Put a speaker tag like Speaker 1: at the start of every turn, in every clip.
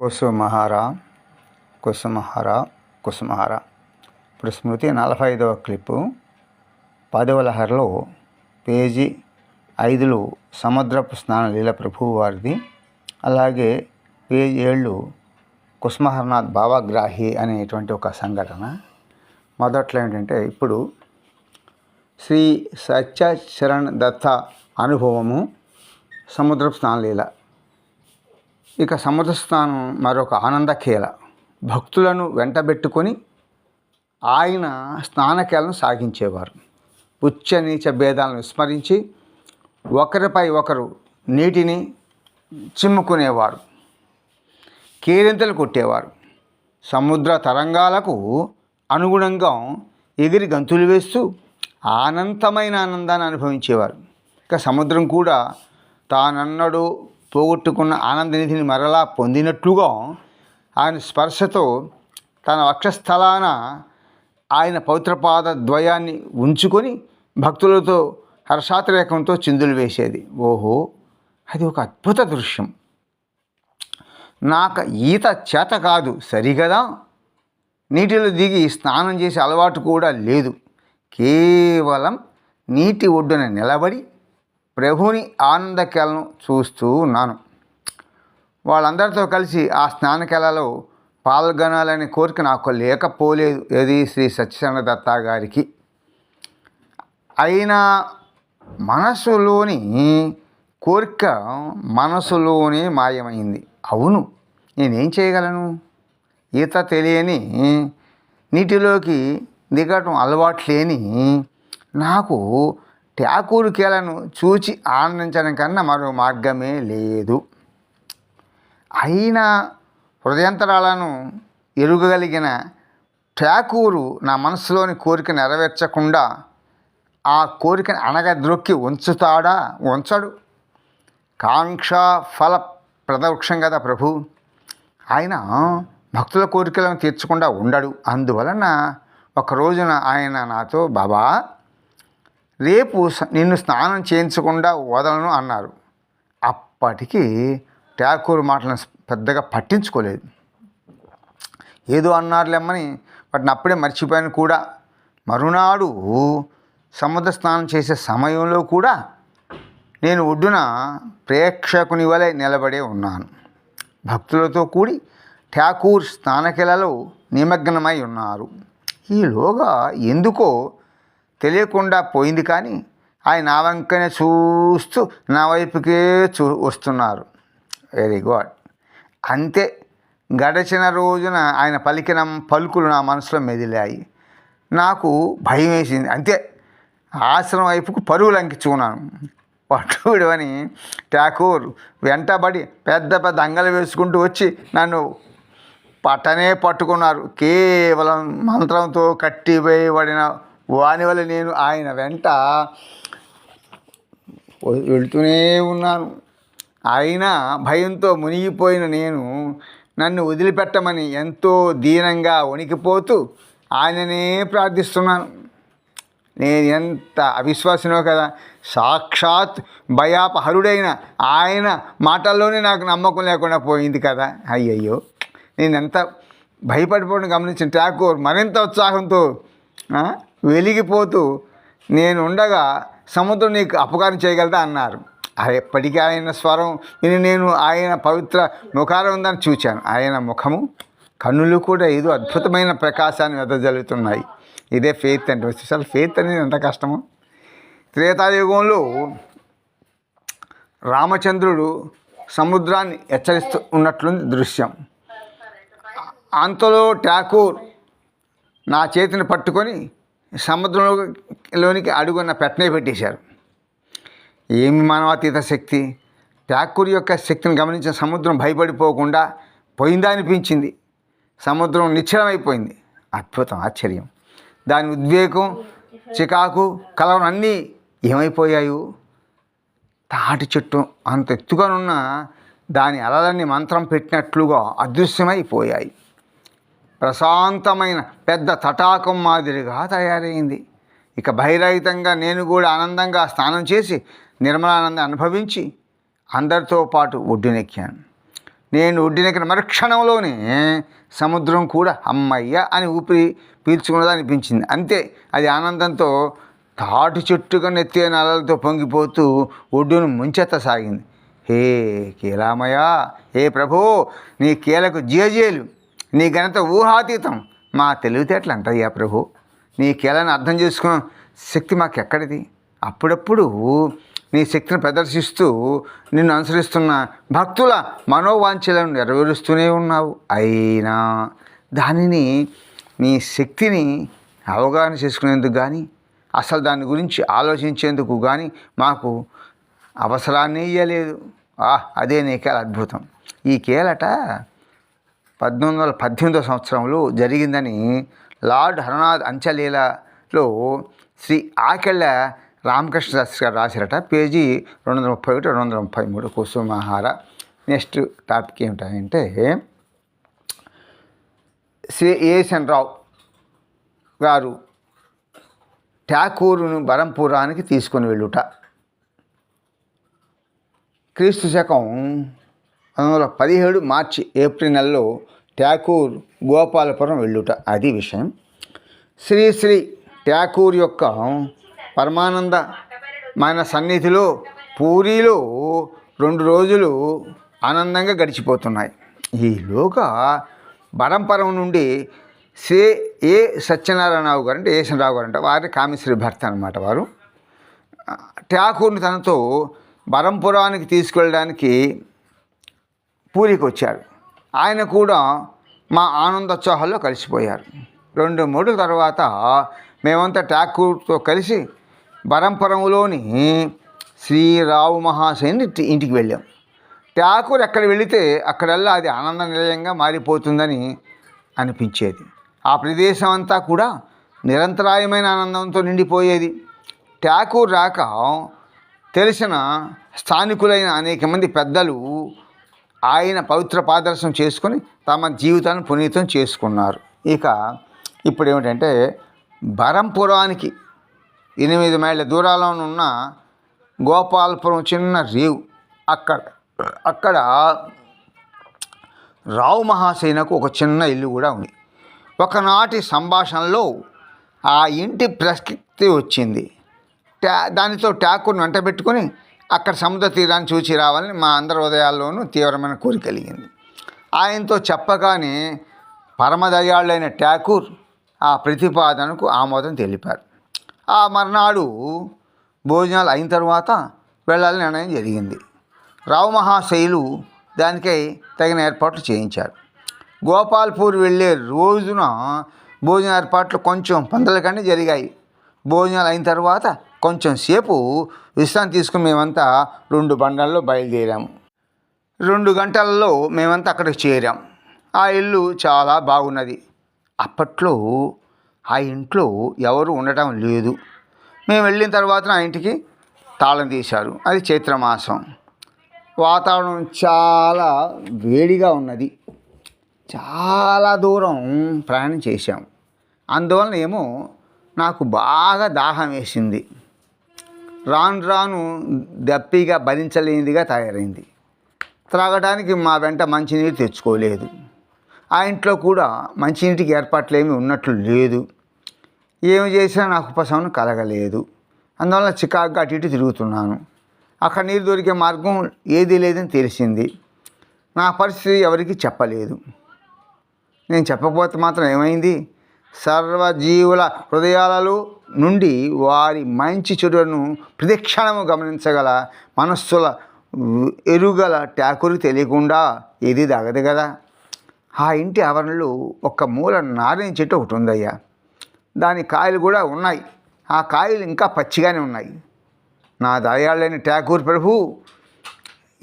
Speaker 1: కుసుమహార కుసుమహార కుసుమహార. ఇప్పుడు స్మృతి నలభై ఐదవ క్లిప్పు. పదవ లహరిలో పేజీ ఐదులో సముద్రపు స్నాన లీల ప్రభువు వారిది. అలాగే పేజీ ఏళ్ళు కుసుమహరనాథ్ భావగ్రాహి అనేటువంటి ఒక సంఘటన. మొదట్లో ఏంటంటే ఇప్పుడు శ్రీ సత్యచరణ్ దత్త అనుభవము సముద్రపు స్నానలీల ఇక సముద్ర స్నానం మరొక ఆనందకేల భక్తులను వెంటబెట్టుకొని ఆయన స్నానకేలను సాగించేవారు. ఉచ్చ నీచ భేదాలను విస్మరించి ఒకరిపై ఒకరు నీటిని చిమ్ముకునేవారు. కేరింతలు కొట్టేవారు. సముద్ర తరంగాలకు అనుగుణంగా ఎగిరి గంతులు వేస్తూ ఆనందమైన ఆనందాన్ని అనుభవించేవారు. ఇక సముద్రం కూడా తానన్నడు పోగొట్టుకున్న ఆనందనిధిని మరలా పొందినట్లుగా ఆయన స్పర్శతో తన వక్షస్థలాన ఆయన పవిత్రపాద ద్వయాన్ని ఉంచుకొని భక్తులతో హర్షాతిరేకంతో చిందులు వేసేది. ఓహో అది ఒక అద్భుత దృశ్యం. నాకు ఈత చేత కాదు సరిగదా? నీటిలో దిగి స్నానం చేసే అలవాటు కూడా లేదు. కేవలం నీటి ఒడ్డున నిలబడి ప్రభుని ఆనందకెలను చూస్తూ ఉన్నాను. వాళ్ళందరితో కలిసి ఆ స్నానకెలలో పాల్గొనాలనే కోరిక నాకు లేకపోలేదు ఏది? శ్రీ సత్యనారాయణ దత్త గారికి. అయినా మనసులోని కోరిక మనసులోనే మాయమైంది. అవును నేనేం చేయగలను? ఈత తెలియని నీటిలోకి దిగటం అలవాట్లేని నాకు ట్యాకూరు కేలను చూచి ఆనందించడం కన్నా మరో మార్గమే లేదు. అయినా హృదయంతరాలను ఎరుగగలిగిన ఠాకూరు నా మనసులోని కోరిక నెరవేర్చకుండా ఆ కోరికను అనగద్రొక్కి ఉంచుతాడా? ఉంచడు. కాంక్ష ఫల ప్రదవృక్షం కదా ప్రభు. ఆయన భక్తుల కోరికలను తీర్చకుండా ఉండడు. అందువలన ఒక రోజున ఆయన నాతో బాబా రేపు నిన్ను స్నానం చేయించకుండా వదలను అన్నారు. అప్పటికి ట్యాకూర్ మాటలను పెద్దగా పట్టించుకోలేదు. ఏదో అన్నారులేమ్మని వాటిని అప్పుడే మర్చిపోయాను కూడా. మరునాడు సముద్ర స్నానం చేసే సమయంలో కూడా నేను ఒడ్డున ప్రేక్షకుని వలె నిలబడే ఉన్నాను. భక్తులతో కూడి ఠాకూర్ స్నానకిలలో నిమగ్నమై ఉన్నారు. ఈలోగా ఎందుకో తెలియకుండా పోయింది కానీ ఆయన నా వంకనే చూస్తూ నా వైపుకే చూ వస్తున్నారు. వెరీ గుడ్ అంతే గడిచిన రోజున ఆయన పలికిన పలుకులు నా మనసులో మెదిలాయి. నాకు భయం వేసింది. అంతే ఆశ్రమం వైపుకు పరుగులు అంకించుకున్నాను. పట్టుడని ఠాకూర్ వెంటబడి పెద్ద పెద్ద అంగలు వేసుకుంటూ వచ్చి నన్ను పట్టనే పట్టుకున్నారు. కేవలం మంత్రంతో కట్టివేయబడిన వాని వల్ల నేను ఆయన వెంట వెళుతూనే ఉన్నాను. అయినా భయంతో మునిగిపోయిన నేను నన్ను వదిలిపెట్టమని ఎంతో దీనంగా వణికిపోతూ ఆయననే ప్రార్థిస్తున్నాను. నేను ఎంత అవిశ్వాసనో కదా సాక్షాత్ భయాపహరుడైన ఆయన మాటల్లోనే నాకు నమ్మకం లేకుండా పోయింది కదా. అయ్యయ్యో నేను ఎంత భయపడిపోవడం గమనించిన ఠాకూర్ మరింత ఉత్సాహంతో వెలిగిపోతూ నేను ఉండగా సముద్రం నీకు అపకారం చేయగలదా అన్నారు. ఎప్పటికీ ఆయన స్వరం విని నేను ఆయన పవిత్ర ముఖారం ఉందని చూశాను ఆయన ముఖము కన్నులు కూడా ఏదో అద్భుతమైన ప్రకాశాన్ని వెదజల్లుతున్నాయి. ఇదే ఫెయిత్ అంటే అసలు ఫెయిత్ అనేది ఎంత కష్టము? త్రేతాయుగంలో రామచంద్రుడు సముద్రాన్ని హెచ్చరిస్తూ ఉన్నట్లుంది దృశ్యం. అంతలో ఠాకూర్ నా చేతిని పట్టుకొని సముద్రంలోనికి అడుగున్న పెట్టనే పెట్టేశారు. ఏమి మానవాతీత శక్తి? ఠాకూర్ యొక్క శక్తిని గమనించిన సముద్రం భయపడిపోకుండా పోయిందా అనిపించింది. సముద్రం నిశ్చలమైపోయింది. అద్భుతం ఆశ్చర్యం. దాని ఉద్వేగం చికాకు కలవరం అన్నీ ఏమైపోయాయో? తాటి చెట్టు అంత ఎత్తుగానున్న దాని అలలన్నీ మంత్రం పెట్టినట్లుగా అదృశ్యమైపోయాయి. ప్రశాంతమైన పెద్ద తటాకం మాదిరిగా తయారైంది. ఇక భయరహితంగా నేను కూడా ఆనందంగా స్నానం చేసి నిర్మలానందం అనుభవించి అందరితో పాటు ఒడ్డునెక్కాను. నేను ఒడ్డునెక్కిన మరుక్షణంలోనే సముద్రం కూడా అమ్మయ్య అని ఊపిరి పీల్చుకున్నదా అనిపించింది. అంతే అది ఆనందంతో తాటి చెట్టుగా నెత్తే నలలతో పొంగిపోతూ ఒడ్డును ముంచెత్తసాగింది. హే కీలామయ హే ప్రభో నీ కీలకు జియజేలు నీ ఘనత ఊహాతీతం. మా తెలివితేటలు అంటయ్యా ప్రభు. నీ కీలను అర్థం చేసుకున్న శక్తి మాకెక్కడిది? అప్పుడప్పుడు నీ శక్తిని ప్రదర్శిస్తూ నిన్ను అనుసరిస్తున్న భక్తుల మనోవాంఛలను నెరవేరుస్తూనే ఉన్నావు. అయినా దానిని నీ శక్తిని అవగాహన చేసుకునేందుకు కానీ అసలు దాని గురించి ఆలోచించేందుకు కానీ మాకు అవసరాన్ని ఇయ్యలేదు. ఆహ్ అదే నీ కేల అద్భుతం. ఈ కేలట పద్దెనిమిది వందల పద్దెనిమిదో సంవత్సరంలో జరిగిందని లార్డ్ హరనాథ్ అంచలీలలో శ్రీ ఆకెళ్ళ రామకృష్ణ శాస్త్రి గారు రాశారట. పేజీ రెండు వందల ముప్పై ఒకటి రెండు వందల ముప్పై మూడు కుసుమహార నెక్స్ట్ టాపిక్ ఏమిటంటే శ్రీ ఏఎస్ఎన్ రావు గారు ఠాకూరును బరంపురానికి తీసుకొని వెళ్ళుట. క్రీస్తు శకం పంతొమ్మిది పదిహేడు మార్చి ఏప్రిల్ నెలలో ఠాకూర్ గోపాలపురం వెళ్ళుట. అది విషయం. శ్రీ శ్రీ ఠాకూర్ యొక్క పరమానందమైన సన్నిధిలో పూరిలో రెండు రోజులు ఆనందంగా గడిచిపోతున్నాయి. ఈలోగా బడంపరం నుండి శ్రీ ఏ సత్యనారాయణరావు గారు అంటే ఏసనరావు గారు అంటే వారి కామేశ్వరి భర్త అనమాట వారు. ఠాకూర్ని తనతో బరంపురానికి తీసుకెళ్ళడానికి పూరికి వచ్చారు ఆయన కూడా మా ఆనందోత్సాహాల్లో కలిసిపోయారు. రెండు మూడు తర్వాత మేమంతా ఠాకూర్తో కలిసి బరంపురంలోని శ్రీరావు మహాశయుని ఇంటికి వెళ్ళాం. ఠాకూర్ ఎక్కడ వెళితే అక్కడల్లా అది ఆనంద నిలయంగా మారిపోతుందని అనిపించేది. ఆ ప్రదేశం అంతా కూడా నిరంతరాయమైన ఆనందంతో నిండిపోయేది. ఠాకూర్ రాక తెలిసిన స్థానికులైన అనేక మంది పెద్దలు ఆయన పవిత్ర పాదర్శనం చేసుకొని తమ జీవితాన్ని పునీతం చేసుకున్నారు. ఇక ఇప్పుడు ఏమిటంటే బరంపురానికి ఎనిమిది మైళ్ళ దూరాలో ఉన్న గోపాలపురం చిన్న రేవు అక్కడ అక్కడ రావు మహాసేనకు ఒక చిన్న ఇల్లు కూడా ఉంది. ఒకనాటి సంభాషణలో ఆ ఇంటి ప్రసక్తి వచ్చింది. ట్యా దానితో ట్యాకుని వెంట పెట్టుకొని అక్కడ సముద్ర తీరాన్ని చూసి రావాలని మా అందరి హృదయాల్లోనూ తీవ్రమైన కోరిక కలిగింది. ఆయనతో చెప్పగానే పరమదయాళ్ళైన ఠాకూర్ ఆ ప్రతిపాదనకు ఆమోదం తెలిపారు. ఆ మర్నాడు భోజనాలు అయిన తర్వాత వెళ్ళాలని నిర్ణయం జరిగింది. రావు మహాశైలు దానికై తగిన ఏర్పాట్లు చేయించారు. గోపాల్పూర్ వెళ్ళే రోజున భోజన ఏర్పాట్లు కొంచెం పందలకంటే జరిగాయి. భోజనాలు అయిన తర్వాత కొంచెం సేపు విశ్రాంతి తీసుకుని మేమంతా రెండు బండల్లో బయలుదేరాము. రెండు గంటలలో మేమంతా అక్కడికి చేరాం. ఆ ఇల్లు చాలా బాగున్నది. అప్పట్లో ఆ ఇంట్లో ఎవరు ఉండటం లేదు. మేము వెళ్ళిన తర్వాత ఆ ఇంటికి తాళం తీశారు. అది చైత్రమాసం వాతావరణం చాలా వేడిగా ఉన్నది. చాలా దూరం ప్రయాణం చేశాం. అందువలన ఏమో నాకు బాగా దాహం వేసింది. రాను రాను దప్పిగా భరించలేనిదిగా తయారైంది. త్రాగడానికి మా వెంట మంచినీరు తెచ్చుకోలేదు. ఆ ఇంట్లో కూడా మంచినీటికి ఏర్పాట్లేమీ ఉన్నట్లు లేదు. ఏమి చేసినా నాకు ఉపశమనం కలగలేదు. అందువల్ల చికాకుగా అటు ఇటు తిరుగుతున్నాను. అక్కడ నీరు దొరికే మార్గం ఏదీ లేదని తెలిసింది. నా పరిస్థితి ఎవరికీ చెప్పలేదు. నేను చెప్పకపోతే మాత్రం ఏమైంది? సర్వజీవుల హృదయాలలో నుండి వారి మంచి చెడులను ప్రతిక్షణము గమనించగల మనస్సుల ఎరుగల ట్యాకురు తెలియకుండా ఏది తగదు కదా? ఆ ఇంటి ఆవరణలో ఒక మూల నారిన చెట్టు ఒకటి ఉందయ్యా. దాని కాయలు కూడా ఉన్నాయి. ఆ కాయలు ఇంకా పచ్చిగానే ఉన్నాయి. నా దయాళ్ళైన ఠాకూర్ ప్రభు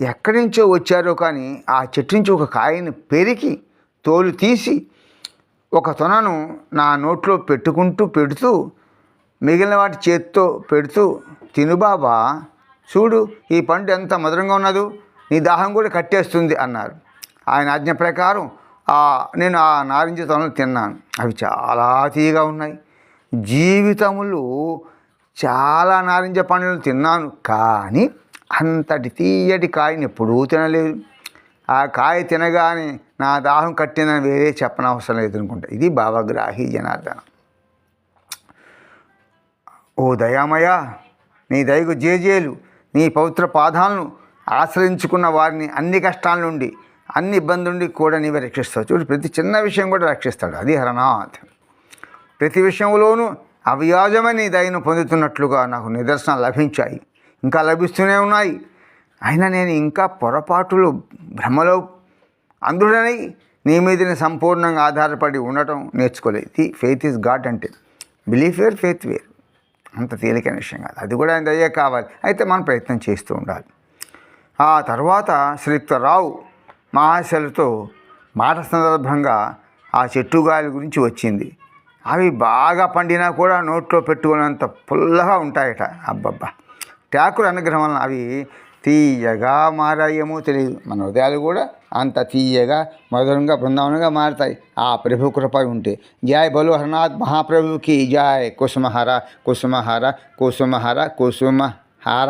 Speaker 1: ఎక్కడి నుంచో వచ్చారో కానీ ఆ చెట్టు నుంచి ఒక కాయని పెరికి తోలు తీసి ఒక తొనను నా నోట్లో పెట్టుకుంటూ పెడుతూ మిగిలిన వాటి చేత్తో పెడుతూ తినుబాబా చూడు ఈ పండు ఎంత మధురంగా ఉన్నదో నీ దాహం కూడా కట్టేస్తుంది అన్నారు. ఆయన ఆజ్ఞ ప్రకారం ఆ నేను ఆ నారింజ తొనలు తిన్నాను. అవి చాలా తీయగా ఉన్నాయి. జీవితములు చాలా నారింజ పండ్లను తిన్నాను కానీ అంతటి తీయటి కాయని ఎప్పుడూ తినలేదు. ఆ కాయ తినగానే నా దాహం కట్టిందని వేరే చెప్పనవసరం లేదు అనుకుంటా ఇది భావగ్రాహి జనార్దన. ఓ దయామయ నీ దయకు జేజేలు నీ పవిత్ర పాదాలను ఆశ్రయించుకున్న వారిని అన్ని కష్టాల నుండి అన్ని ఇబ్బందుల నుండి కూడా నీవే రక్షిస్తావు. చూడు ప్రతి చిన్న విషయం కూడా రక్షిస్తాడు. అది హరనాథ్. ప్రతి విషయంలోనూ అవ్యాజమని దయను పొందుతున్నట్లుగా నాకు నిదర్శనాలు లభించాయి. ఇంకా లభిస్తూనే ఉన్నాయి. అయినా నేను ఇంకా పొరపాటులు భ్రమలో అందుడనై నీ మీదనే సంపూర్ణంగా ఆధారపడి ఉండటం నేర్చుకోలేదు. ఇది ఫెయిత్ ఇస్ గాడ్ అంటే. Belief where faith where. అంత తేలికైన విషయం కాదు. అది కూడా ఆయన దయ్యే కావాలి. అయితే మనం ప్రయత్నం చేస్తూ ఉండాలి. ఆ తర్వాత శ్రీయుక్తరావు మహాశలతో మాట సందర్భంగా ఆ చెట్టుగాలి గురించి వచ్చింది. అవి బాగా పండినా కూడా నోట్లో పెట్టుకున్నంత పుల్లగా ఉంటాయట. అబ్బబ్బా! ఠాకూర్ అనుగ్రహం వలన అవి తీయగా మారాయేమో తెలియదు. మన హృదయాలు కూడా అంత తీయగా మధురంగా బృందావనంగా మారుతాయి ఆ ప్రభు కృప ఉంటే జయ బలు హరనాథ్ మహాప్రభుకి జయ కుసుమహార కుసుమహార కుసుమహార కుసుమహార